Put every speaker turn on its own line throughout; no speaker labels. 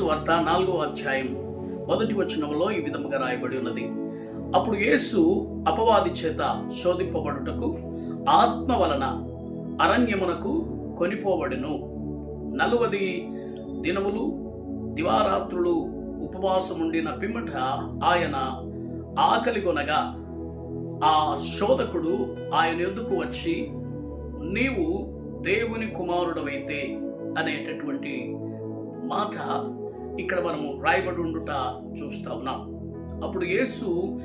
వార్త నాలుగో అధ్యాయం. మొదటి వచనంలో ఈ విధముగా రాయబడి ఉన్నది. అప్పుడు యేసు అపవాది చేత శోధింపబడుటకు ఆత్మ వలన అరణ్యమునకు కొనిపోబడును నలువది దినములు దివారాత్రులు ఉపవాసముండిన పిమ్మట ఆయన ఆకలిగొనగా ఆ శోధకుడు ఆయన ఎద్దుకు వచ్చి నీవు దేవుని కుమారుడవైతే అనేటటువంటి మాట ఇక్కడ మనము రాయబడి ఉండుట చూస్తా ఉన్నాం. అప్పుడు యేసు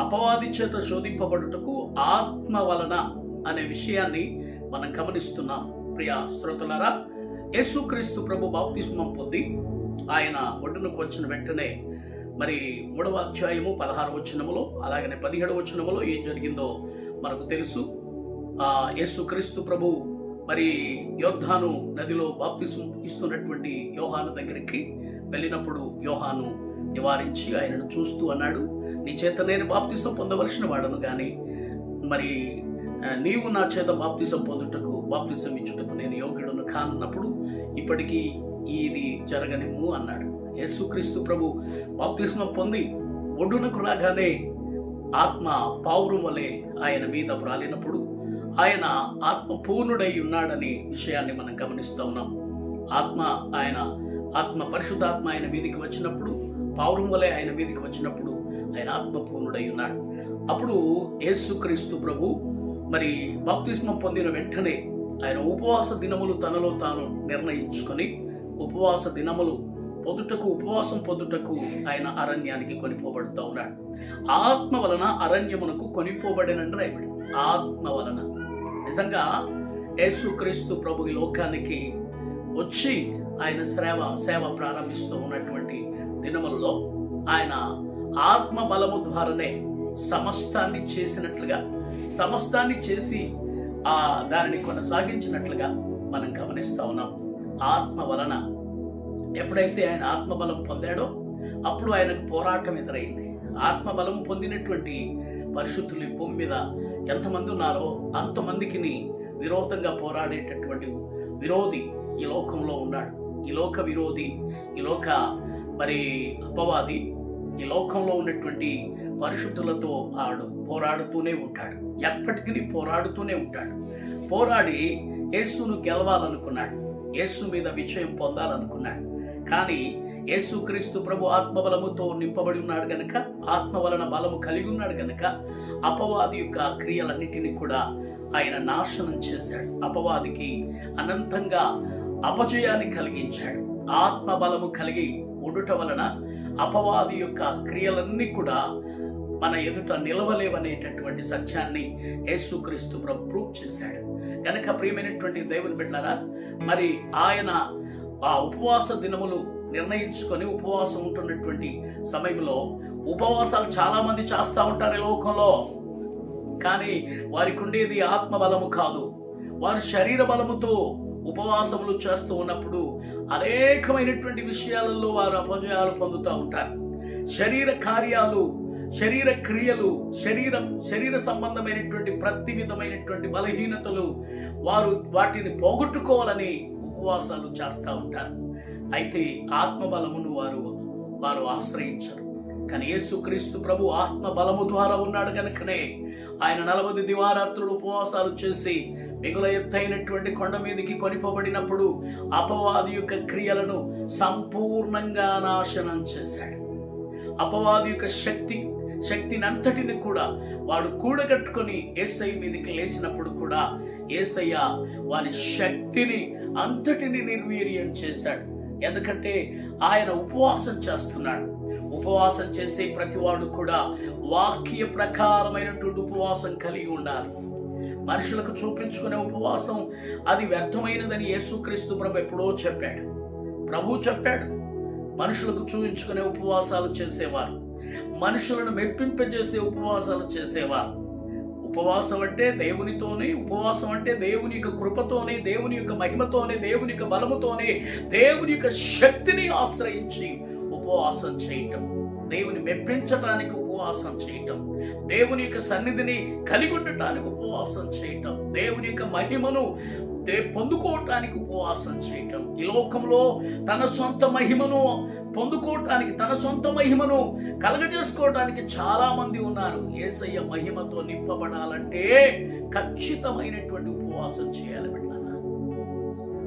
అపవాది చేత శోధింపబడుటకు ఆత్మ వలన అనే విషయాన్ని మనం గమనిస్తున్నాం. ప్రియ శ్రోతలారా యేసుక్రీస్తు ప్రభు బాప్తిస్మం పొంది ఆయన ఒడ్డునకు వచ్చిన వెంటనే మరి మూడవ అధ్యాయము పదహారు వచనములో అలాగనే పదిహేడు వచనములో ఏం జరిగిందో మనకు తెలుసు. ఆ యేసుక్రీస్తు ప్రభు మరి యోద్ధాను నదిలో బాప్తిసం ఇస్తున్నటువంటి యోహాను దగ్గరికి వెళ్ళినప్పుడు యోహాను నివారించి ఆయనను చూస్తూ అన్నాడు నీ చేత నేను బాప్తిసం పొందవలసిన వాడను కానీ మరి నీవు నా చేత బాప్తిసం పొందుటకు బాప్తిసం ఇచ్చుటకు నేను యోగ్యుడును కానన్నప్పుడు ఇప్పటికీ ఇది జరగనిమ్ము అన్నాడు. యేసుక్రీస్తు ప్రభు బాప్తిస్మం పొంది ఒడ్డునకు రాగానే ఆత్మ పావురం వలె ఆయన మీద ప్రాలినప్పుడు ఆయన ఆత్మ పూర్ణుడై ఉన్నాడనే విషయాన్ని మనం గమనిస్తూ ఉన్నాం. ఆత్మ ఆయన ఆత్మ పరిశుద్ధాత్మ ఆయన మీదికి వచ్చినప్పుడు పావురం వలె ఆయన మీదికి వచ్చినప్పుడు ఆయన ఆత్మపూర్ణుడై ఉన్నాడు. అప్పుడు యేసుక్రీస్తు ప్రభు మరి బాప్తిస్మం పొందిన వెంటనే ఆయన ఉపవాస దినములు తనలో తాను నిర్ణయించుకొని ఉపవాస దినములు పొదుటకు ఉపవాసం పొద్దుటకు ఆయన అరణ్యానికి కొనిపోబడుతూ ఉన్నాడు. ఆత్మ వలన అరణ్యమునకు కొనిపోబడినండి రాయబడి ఆత్మ వలన. నిజంగా యేసుక్రీస్తు ప్రభు ఈ లోకానికి వచ్చి ఆయన సేవ సేవ ప్రారంభిస్తూ ఉన్నటువంటి దినములలో ఆయన ఆత్మ బలము ద్వారానే సమస్తాన్ని చేసినట్లుగా సమస్తాన్ని చేసి ఆ దానిని కొనసాగించినట్లుగా మనం గమనిస్తూ ఉన్నాం. ఆత్మ వలన ఎప్పుడైతే ఆయన ఆత్మబలం పొందాడో అప్పుడు ఆయనకు పోరాటం ఎదురైంది. ఆత్మబలం పొందినటువంటి పరిశుద్ధులు భూమి మీద ఎంతమంది ఉన్నారో అంతమందికి విరోధంగా పోరాడేటటువంటి విరోధి ఈ లోకంలో ఉన్నాడు. ఈ లోక విరోధి ఈ లోక మరి అపవాది ఈ లోకంలో ఉన్నటువంటి పరిశుద్ధులతో ఆడు పోరాడుతూనే ఉంటాడు. ఎప్పటికీ పోరాడుతూనే ఉంటాడు. పోరాడి యేసును గెలవాలనుకున్నాడు. యేసు మీద విజయం పొందాలనుకున్నాడు. కానీ యేసుక్రీస్తు ప్రభు ఆత్మబలముతో నింపబడి ఉన్నాడు గనక ఆత్మ వలన బలము కలిగి ఉన్నాడు గనక అపవాది యొక్క క్రియలన్నిటినీ కూడా ఆయన నాశనం చేశాడు. అపవాదికి అనంతంగా అపజయాన్ని కలిగించాడు. ఆత్మ బలము కలిగి ఉండుట వలన అపవాది యొక్క క్రియలన్నీ కూడా మన ఎదుట నిలవలేవనేటటువంటి సత్యాన్ని యేసుక్రీస్తు ప్రూవ్ చేశాడు. కనుక ప్రియమైనటువంటి దేవుని బిడ్డారా మరి ఆయన ఆ ఉపవాస దినములు నిర్ణయించుకొని ఉపవాసం ఉంటున్నటువంటి సమయంలో ఉపవాసాలు చాలా మంది చేస్తూ ఉంటారు లోకంలో. కానీ వారికి ఉండేది ఆత్మ బలము కాదు. వారు శరీర బలముతో ఉపవాసములు చేస్తూ ఉన్నప్పుడు అనేకమైనటువంటి విషయాలలో వారు అపజయాలు పొందుతూ ఉంటారు. శరీర కార్యాలు శరీర క్రియలు శరీరం శరీర సంబంధమైనటువంటి ప్రతి విధమైనటువంటి బలహీనతలు వారు వాటిని పోగొట్టుకోవాలని ఉపవాసాలు చేస్తూ ఉంటారు. అయితే ఆత్మబలమును వారు వారు ఆశ్రయించరు. కానీ యేసుక్రీస్తు ప్రభు ఆత్మ బలము ద్వారా ఉన్నాడు కనుకనే ఆయన నలభై దివారాత్రులు ఉపవాసాలు చేసి మిగుల ఎత్తైనటువంటి కొండ మీదకి కొనిపోబడినప్పుడు అపవాది యొక్క క్రియలను సంపూర్ణంగా నాశనం చేశాడు. అపవాది యొక్క శక్తి శక్తిని అంతటిని కూడా వాడు కూడగట్టుకొని ఏసై మీదకి లేచినప్పుడు కూడా ఏసయ్య వాని శక్తిని అంతటిని నిర్వీర్యం చేశాడు. ఎందుకంటే ఆయన ఉపవాసం చేస్తున్నాడు. ఉపవాసం చేసే ప్రతివాడు కూడా వాక్య ప్రకారమైనటువంటి ఉపవాసం కలిగి ఉండాలి. మనుషులకు చూపించుకునే ఉపవాసం అది వ్యర్థమైనదని యేసుక్రీస్తు ప్రభు ఎప్పుడో చెప్పాడు. ప్రభు చెప్పాడు మనుషులకు చూపించుకునే ఉపవాసాలు చేసేవారు మనుషులను మెప్పింపజేసే ఉపవాసాలు చేసేవారు. ఉపవాసం అంటే దేవునితోనే ఉపవాసం అంటే దేవుని యొక్క కృపతోనే దేవుని యొక్క మహిమతోనే దేవుని యొక్క బలముతోనే దేవుని యొక్క శక్తిని ఆశ్రయించి ఉపవాసం చేయటం. దేవుని మెప్పించడానికి ఉపవాసం చేయటం. దేవుని యొక్క సన్నిధిని కలిగి ఉండటానికి ఉపవాసం చేయటం. దేవుని యొక్క మహిమను దే పొందుకోవటానికి ఉపవాసం చేయటం. ఈ లోకంలో తన సొంత మహిమను పొందుకోవటానికి తన సొంత మహిమను కలగజేసుకోవటానికి చాలా మంది ఉన్నారు. ఏసయ్య మహిమతో నింపబడాలంటే ఖచ్చితమైనటువంటి ఉపవాసం చేయాలి బిడ్డారా.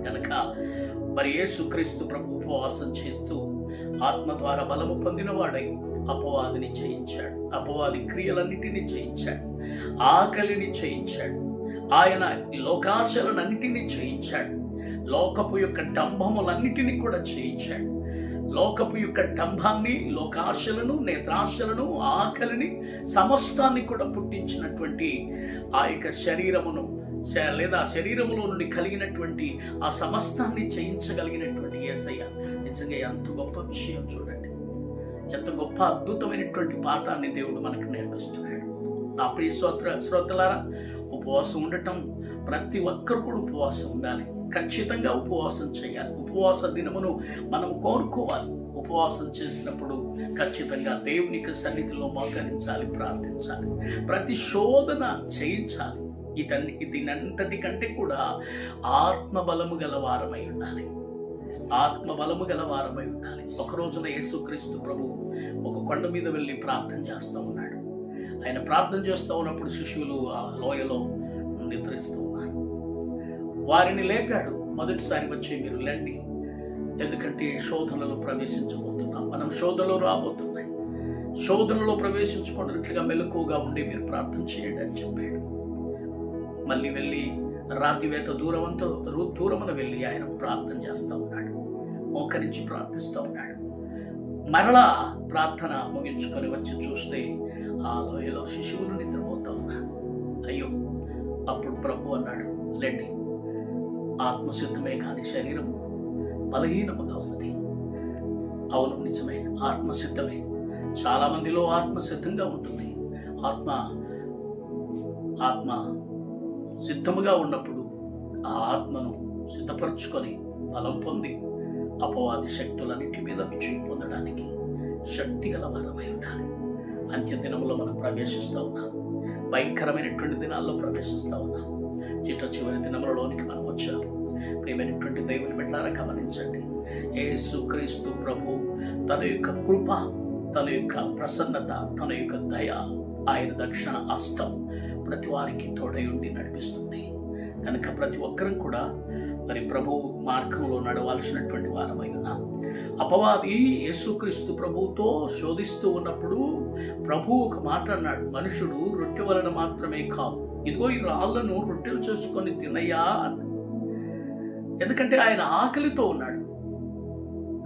కనుక మరి యేసుక్రీస్తు ప్రభు ఉపవాసం చేస్తూ ఆత్మ ద్వారా బలము పొందినవాడై అపవాదిని చేయించాడు అపవాది క్రియలన్నిటినీ చేయించాడు ఆకలిని చేయించాడు ఆయన ఈ లోకాశలనన్నిటినీ చేయించాడు లోకపు యొక్క డంభములన్నిటినీ కూడా చేయించాడు లోకపు యొక్క డంభాన్ని లోకాశలను నేత్రాశలను ఆకలిని సమస్తాన్ని కూడా పుట్టించినటువంటి ఆ యొక్క శరీరమును లేదా శరీరములో నుండి కలిగినటువంటి ఆ సమస్తాన్ని చేయించగలిగినటువంటి ఏసయ్య. నిజంగా ఎంత గొప్ప విషయం చూడండి. ఎంత గొప్ప అద్భుతమైనటువంటి పాఠాన్ని దేవుడు మనకు నేర్పిస్తున్నాడు. నా ప్రియ శ్రోత్ర శ్రోతలారా ఉపవాసం ఉండటం ప్రతి ఒక్కరు కూడా ఉపవాసం ఉండాలి. ఖచ్చితంగా ఉపవాసం చేయాలి. ఉపవాస దినమును మనం కోరుకోవాలి. ఉపవాసం చేసినప్పుడు ఖచ్చితంగా దేవునికి సన్నిధిలో మోకరించాలి ప్రార్థించాలి ప్రతి శోధన చేయించాలి. ఇతన్ని దీనంతటి కంటే కూడా ఆత్మబలము గల వారమై ఉండాలి. ఆత్మబలము గల వారమై ఉండాలి. ఒక రోజున యేసుక్రీస్తు ప్రభు ఒక కొండ మీద వెళ్ళి ప్రార్థన చేస్తూ ఉన్నాడు. ఆయన ప్రార్థన చేస్తూ ఉన్నప్పుడు శిష్యులు ఆ లోయలో నిద్రిస్తూ ఉన్నారు. వారిని లేపాడు. మొదటిసారి వచ్చి మీరు లేండి ఎందుకంటే శోధనలో ప్రవేశించబోతున్నాం. మనం శోధనలో రాబోతున్నాయి శోధనలో ప్రవేశించుకున్నట్లుగా మెలకువగా ఉండి మీరు ప్రార్థన చేయండి అని చెప్పాడు. మళ్ళీ వెళ్ళి రాతివేత దూరం రూ- దూరమున వెళ్ళి ఆయన ప్రార్థన చేస్తూ ఉన్నాడు. మోకరించి ప్రార్థిస్తూ ఉన్నాడు. మరలా ప్రార్థన ముగించుకొని వచ్చి చూస్తే ఆ లోయలో శిశువులు నిద్రపోతూ ఉన్నారు. అయ్యో అప్పుడు ప్రభు అన్నాడు లేండి ఆత్మసిద్ధమే కానీ శరీరం బలహీనముగా ఉన్నది. అవును నిజమే ఆత్మసిద్ధమే. చాలా మందిలో ఆత్మసిద్ధంగా ఉంటుంది. ఆత్మ ఆత్మ సిద్ధముగా ఉన్నప్పుడు ఆ ఆత్మను సిద్ధపరచుకొని బలం పొంది అపవాది శక్తులన్నిటి మీద విజయం పొందడానికి శక్తి గల వరమై ఉండాలి. అంత్య దినంలో మనం ప్రవేశిస్తూ ఉన్నాం. భయంకరమైనటువంటి దినాల్లో ప్రవేశిస్తూ ఉన్నాం. చిట్ట చివరి దినములలోనికి మనం వచ్చాం. ప్రియమైనటువంటి దేవుని బిడ్డారా గమనించండి. యేసు క్రీస్తు ప్రభు తన యొక్క కృప తన యొక్క ప్రసన్నత తన యొక్క దయ ఆయన దక్షిణ అస్తం. ప్రతి వారికి తోడై ఉండి నడిపిస్తుంది. కనుక ప్రతి ఒక్కరం కూడా మరి ప్రభు మార్గంలో నడవాల్సినటువంటి వారమై ఉన్నాం అపవాది యేసుక్రీస్తు ప్రభుతో శోధిస్తూ ఉన్నప్పుడు ప్రభు ఒక మాట అన్నాడు మనుషుడు రొట్టె వలన మాత్రమే కాదు ఇదిగో ఈ రాళ్ళను రొట్టెలు చేసుకొని తినయ్యా ఎందుకంటే ఆయన ఆకలితో ఉన్నాడు.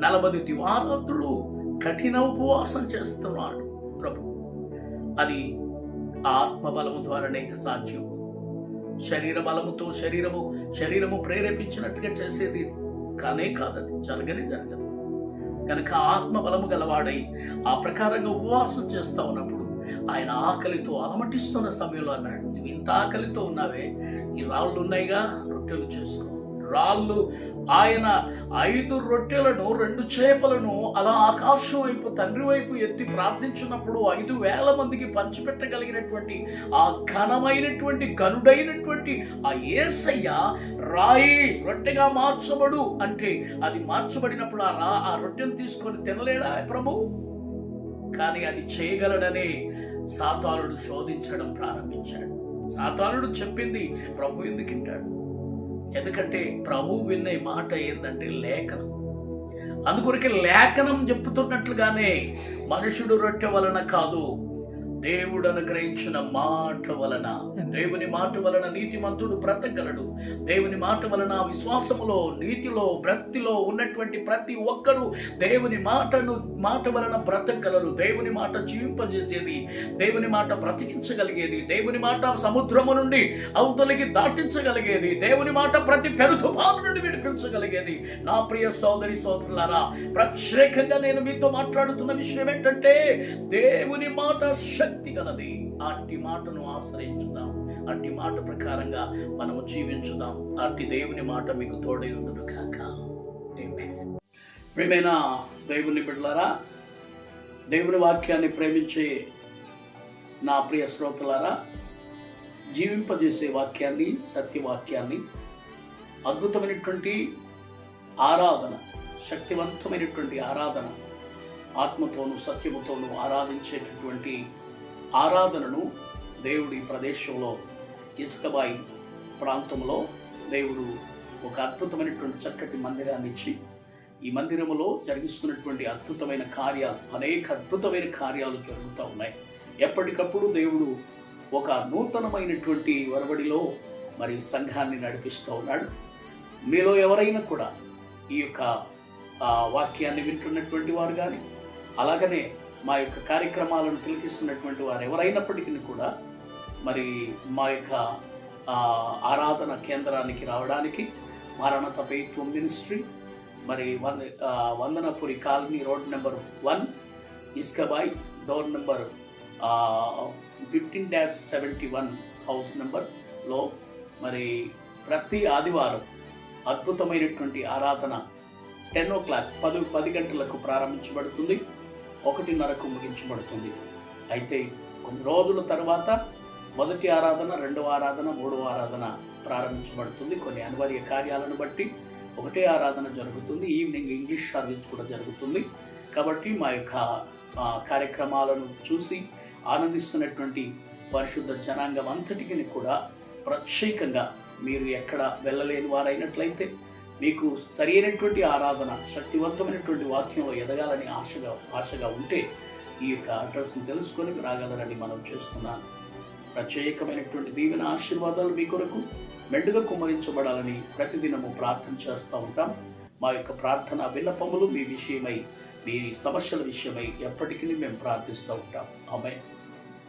నలభై దివారాత్రులు కఠిన ఉపవాసం చేస్తున్నాడు ప్రభు. అది ఆత్మ బలము ద్వారానే సాధ్యం శరీర బలముతో శరీరము శరీరము ప్రేరేపించినట్టుగా చేసేది కానే కాదది జరగని జరగదు. కనుక ఆత్మ బలము గలవాడై ఆ ప్రకారంగా ఉపవాసం చేస్తా ఉన్నప్పుడు ఆయన ఆకలితో అలమటిస్తున్న సమయంలో అన్నాడు నువ్వు ఇంత ఆకలితో ఉన్నావే ఈ రాళ్ళు ఉన్నాయిగా రొట్టెలు చేసుకో. రాళ్ళు ఆయన ఐదు రొట్టెలను రెండు చేపలను అలా ఆకాశం వైపు తండ్రి వైపు ఎత్తి ప్రార్థించినప్పుడు ఐదు వేల మందికి పంచిపెట్టగలిగినటువంటి ఆ ఘనమైనటువంటి గనుడైనటువంటి ఆ ఏసయ్య రాయి రొట్టెగా మార్చబడు అంటే అది మార్చబడినప్పుడు ఆ రా ఆ రొట్టెను తీసుకొని తినలేడా ప్రభు? కానీ అది చేయగలడని సాతానుడు శోధించడం ప్రారంభించాడు. సాతానుడు చెప్పింది ప్రభు ఎందుకు ఎందుకంటే ప్రభు వినే మాట ఏంటంటే లేఖనం. అందుకొరకే లేఖనం చెప్పుతున్నట్లుగానే మనుషుడు రొట్టె వలన కాదు దేవుడు అనుగ్రహించిన మాట వలన దేవుని మాట వలన నీతిమంతుడు బ్రతకగలడు. దేవుని మాట వలన విశ్వాసములో నీతిలో భక్తిలో ఉన్నటువంటి ప్రతి ఒక్కరూ దేవుని మాటను మాట వలన బ్రతకగలరు. దేవుని మాట జీవింపజేసేది దేవుని మాట బ్రతికించగలిగేది దేవుని మాట సముద్రము నుండి అవతలికి దాటించగలిగేది దేవుని మాట ప్రతి పెరుతుపాల నుండి విడిపించగలిగేది. నా ప్రియ సోదరి సోదరులారా ప్రత్యేకంగా నేను మీతో మాట్లాడుతున్న విషయం ఏంటంటే దేవుని మాట శక్తి గలది. అట్టి మాటను ఆశ్రయించుదాం. అట్టి మాట ప్రకారంగా మనము జీవించుదాం. అట్టి దేవుని మాట మీకు తోడై ఉండును కాక ప్రేమైనా దేవుని బిడ్డలారా దేవుని వాక్యాన్ని ప్రేమించే నా ప్రియ శ్రోతలారా జీవింపజేసే వాక్యాన్ని సత్యవాక్యాన్ని అద్భుతమైనటువంటి ఆరాధన శక్తివంతమైనటువంటి ఆరాధన ఆత్మతోనూ సత్యముతోనూ ఆరాధించేటటువంటి ఆరాధనను దేవుడి ప్రదేశంలో ఇసుకబాయి ప్రాంతంలో దేవుడు ఒక అద్భుతమైనటువంటి చక్కటి మందిరాన్ని ఇచ్చి ఈ మందిరములో జరిగిస్తున్నటువంటి అద్భుతమైన కార్యాలు అనేక అద్భుతమైన కార్యాలు జరుగుతూ ఉన్నాయి. ఎప్పటికప్పుడు దేవుడు ఒక నూతనమైనటువంటి వరబడిలో మరి సంఘాన్ని నడిపిస్తూ ఉన్నాడు. మీలో ఎవరైనా కూడా ఈ యొక్క వాక్యాన్ని వింటున్నటువంటి వారు కానీ అలాగనే మా యొక్క కార్యక్రమాలను తిలకిస్తున్నటువంటి వారు ఎవరైనప్పటికీ కూడా మరి మా యొక్క ఆరాధన కేంద్రానికి రావడానికి మారణత పేత్వం మినిస్ట్రీ మరి వంద Vandanapuri colony road number one ఇస్కబాయ్ door number fifteen dash seventy one house నెంబర్లో మరి ప్రతి ఆదివారం అద్భుతమైనటువంటి ఆరాధన టెన్ ఓ క్లాక్ పది పది గంటలకు ప్రారంభించబడుతుంది. ఒకటిన్నరకు ముగించబడుతుంది. అయితే కొన్ని రోజుల తర్వాత మొదటి ఆరాధన రెండవ ఆరాధన మూడవ ఆరాధన ప్రారంభించబడుతుంది. కొన్ని అనివార్య కార్యాలను బట్టి ఒకటే ఆరాధన జరుగుతుంది. ఈవినింగ్ ఇంగ్లీష్ సర్వీస్ కూడా జరుగుతుంది. కాబట్టి మా యొక్క కార్యక్రమాలను చూసి ఆనందిస్తున్నటువంటి పరిశుద్ధ జనాంగం అంతటికి కూడా ప్రత్యేకంగా మీరు ఎక్కడ వెళ్ళలేని వారైనట్లయితే మీకు సరైనటువంటి ఆరాధన శక్తివంతమైనటువంటి వాక్యంలో ఎదగాలని ఆశగా ఆశగా ఉంటే ఈ యొక్క అడ్రస్ని తెలుసుకొని రాగలరని మనం చేస్తున్నాను ప్రత్యేకమైనటువంటి దీవెన ఆశీర్వాదాలు మీ కొరకు మెండుగా కుమ్మరించబడాలని ప్రతిదినము ప్రార్థన చేస్తూ ఉంటాం. మా యొక్క ప్రార్థన విన్నపములు మీ విషయమై మీ సమస్యల విషయమై ఎప్పటికీ మేము ప్రార్థిస్తూ ఉంటాం. ఆమె